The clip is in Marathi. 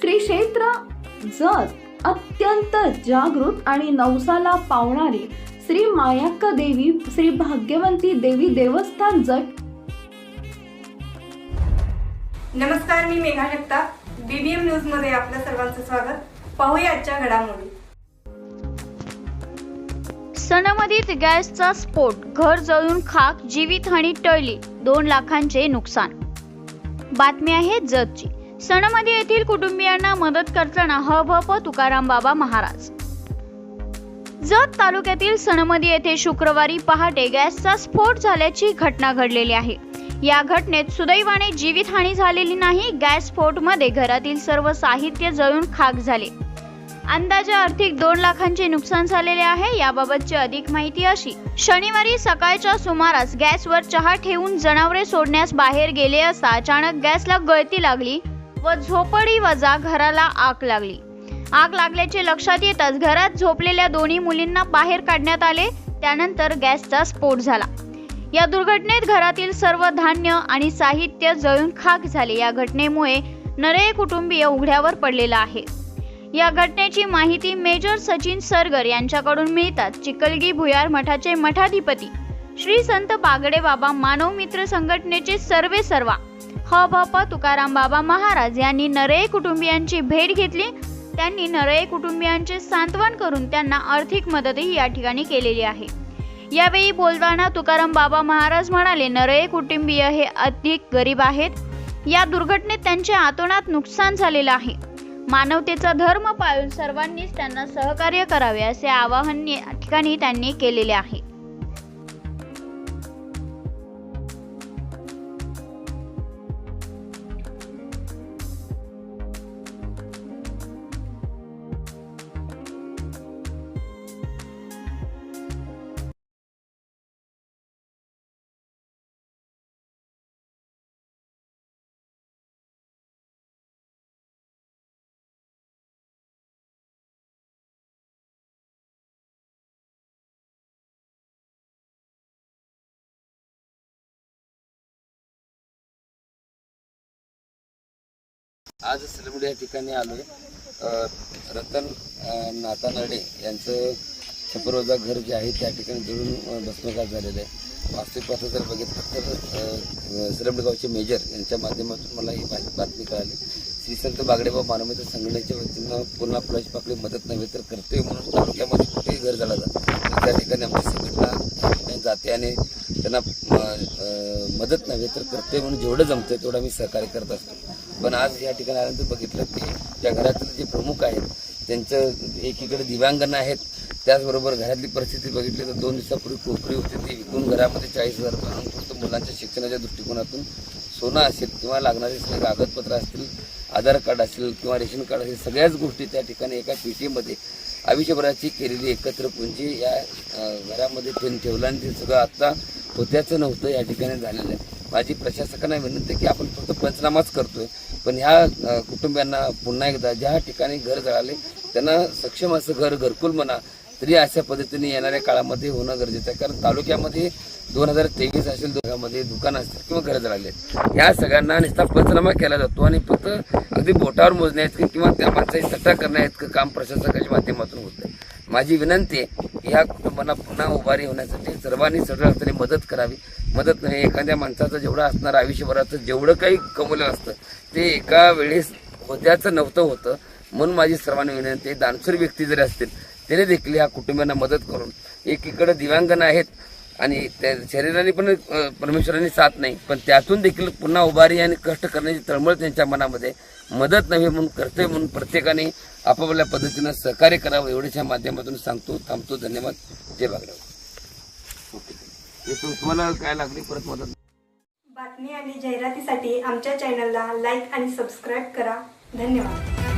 श्री क्षेत्र जत अत्यंत जागृत आणि नवसाला पावणारी श्री मायाक्का देवी श्री भाग्यवंती देवी देवस्थान जट नमस्कार मी मेघा जगताप. बीबीएम न्यूजमध्ये आपल्या सर्वांचं स्वागत. पाहूया आजच्या घडामोडी. सणामधीत गॅसचा स्फोट घर जळून खाक जीवितहानी टळली दोन लाखांचे नुकसान. बातमी आहे जतची. सणामध्ये येथील कुटुंबियांना मदत करताना हभप तुकाराम बाबा महाराज. जत तालुक्यातील सणमदी येथे शुक्रवारी पहाटे गॅसचा स्फोट झाल्याची घटना घडलेली आहे. या घटनेत सुदैवाने जीवितहानी झालेली नाही गॅस स्फोटमध्ये घरातील सर्व साहित्य जळून खाक झाले. अंदाजे आर्थिक दोन लाखांचे नुकसान झालेले आहे याबाबतची अधिक माहिती अशी. शनिवारी सकाळच्या सुमारास गॅसवर चहा ठेवून जनावरे सोडण्यास बाहेर गेले असता अचानक गॅसला गळती लागली व झोपडी वजा घराला आग लागली. आग लागल्याचे लक्षात येताच घरात झोपलेल्या दोन्ही मुलींना बाहेर काढण्यात आले. त्यानंतर गॅसचा स्फोट झाला. या दुर्घटनेत घरातील सर्व धान्य आणि साहित्य जळून खाक झाले. या घटनेमुळे नरे कुटुंबीय उघड्यावर पडलेला आहे. या घटनेची माहिती मेजर सचिन सरगर यांच्याकडून मिळतात. चिकलगी भुयार मठाचे मठाधिपती श्री संत बागडे बाबा मानव मित्र संघटनेचे सर्वे सर्वा ह भ प तुकाराम बाबा महाराज यांनी नरळे कुटुंबियांची भेट घेतली. त्यांनी नरळे कुटुंबियांचे सांत्वन करून त्यांना आर्थिक मदतही या ठिकाणी केलेली आहे. यावेळी बोलताना तुकाराम बाबा महाराज म्हणाले नरळे कुटुंबीय हे अधिक गरीब आहेत. या दुर्घटनेत त्यांचे आतोनात नुकसान झालेलं आहे. मानवतेचा धर्म पाळून सर्वांनीच त्यांना सहकार्य करावे असे आवाहन या ठिकाणी त्यांनी केलेले आहे. आज सलमडी या ठिकाणी आलो आहे रतन नाता नाथा यांचं छपरोजा घर जे आहे त्या ठिकाणी जळून अ, झालेलं आहे. वास्तविक पाहता जर बघितलं तर सलमडगावचे मेजर यांच्या माध्यमातून मला ही बातमी कळाली. श्री संत बागडेबा मानवमित्र संघटनेच्या वतीनं पूर्ण फुलाची पाकळी मदत नव्हे तर कर्तव्य म्हणून तालुक्यामध्ये कुठेही घर झाला जातं त्या ठिकाणी आमची संघटना जाते आणि त्यांना मदत नव्हे तर कर्तव्य म्हणून जेवढं जमतं तेवढं आम्ही सहकार्य करत असतो. पण आज या ठिकाणी आल्यानंतर बघितलं की त्या घरातील जे प्रमुख आहेत त्यांचं एकीकडे दिव्यांगण आहेत त्याचबरोबर घरातली परिस्थिती बघितली तर दोन दिवसापूर्वी कोकरी होती ती विकून घरामध्ये चाळीस हजार आणून फक्त मुलांच्या शिक्षणाच्या दृष्टिकोनातून सोनं असेल किंवा लागणारे सगळे कागदपत्र असतील आधार कार्ड असेल किंवा रेशन कार्ड असेल सगळ्याच गोष्टी त्या ठिकाणी एका पेटीमध्ये आयुष्यभराची केलेली एकत्र पुंजी या घरामध्ये ठेवून ठेवलं आणि ते सगळं आत्ता होत्याचं नव्हतं या ठिकाणी झालेलं आहे. माझी प्रशासकांना विनंती आहे की आपण फक्त पंचनामाच करतोय. पण ह्या कुटुंबियांना पुन्हा एकदा ज्या ठिकाणी घर जळाले त्यांना सक्षम असं घर घरकुल म्हणा तरी अशा पद्धतीने येणाऱ्या काळामध्ये होणं गरजेचं आहे. कारण तालुक्यामध्ये दोन हजार तेवीस असेल दोघांमध्ये दुकान असतील किंवा घरं जळाले. या सगळ्यांना नुसता पंचनामा केला जातो आणि फक्त अगदी बोटावर मोजण्यात किंवा त्या माणसाची सट्टा करण्यात काम प्रशासकाच्या माध्यमातून होतं माझी विनंती आहे ह्या कुटुंबांना पुन्हा उभारी होण्यासाठी सर्वांनी सरळ अर्थाने मदत करावी. मदत नाही एखाद्या माणसाचं जेवढं असणार आयुष्यभराचं जेवढं काही कमवलं असतं ते एका वेळेस होत्याचं नव्हतं होतं. म्हणून माझी सर्वांनी विनंती दानसूर दानशूर व्यक्ती जरी असतील त्याने देखील ह्या कुटुंबियांना मदत करून. एकीकडे दिव्यांगण आहेत आणि त्या शरीराने पण परमेश्वराने साथ नाही. पण त्यातून देखील पुन्हा उभारी आणि कष्ट करण्याची तळमळ त्यांच्या मनामध्ये मदत नव्हे म्हणून कर्तव्य म्हणून प्रत्येकाने आपापल्या पद्धतीनं सहकार्य करावं एवढ्याच्या माध्यमातून सांगतो थांबतो. धन्यवाद. जय बागराव तुम्हाला काय लागली परत मदत? बातमी आणि जाहिरातीसाठी आमच्या चॅनलला लाईक आणि सबस्क्राईब करा. धन्यवाद.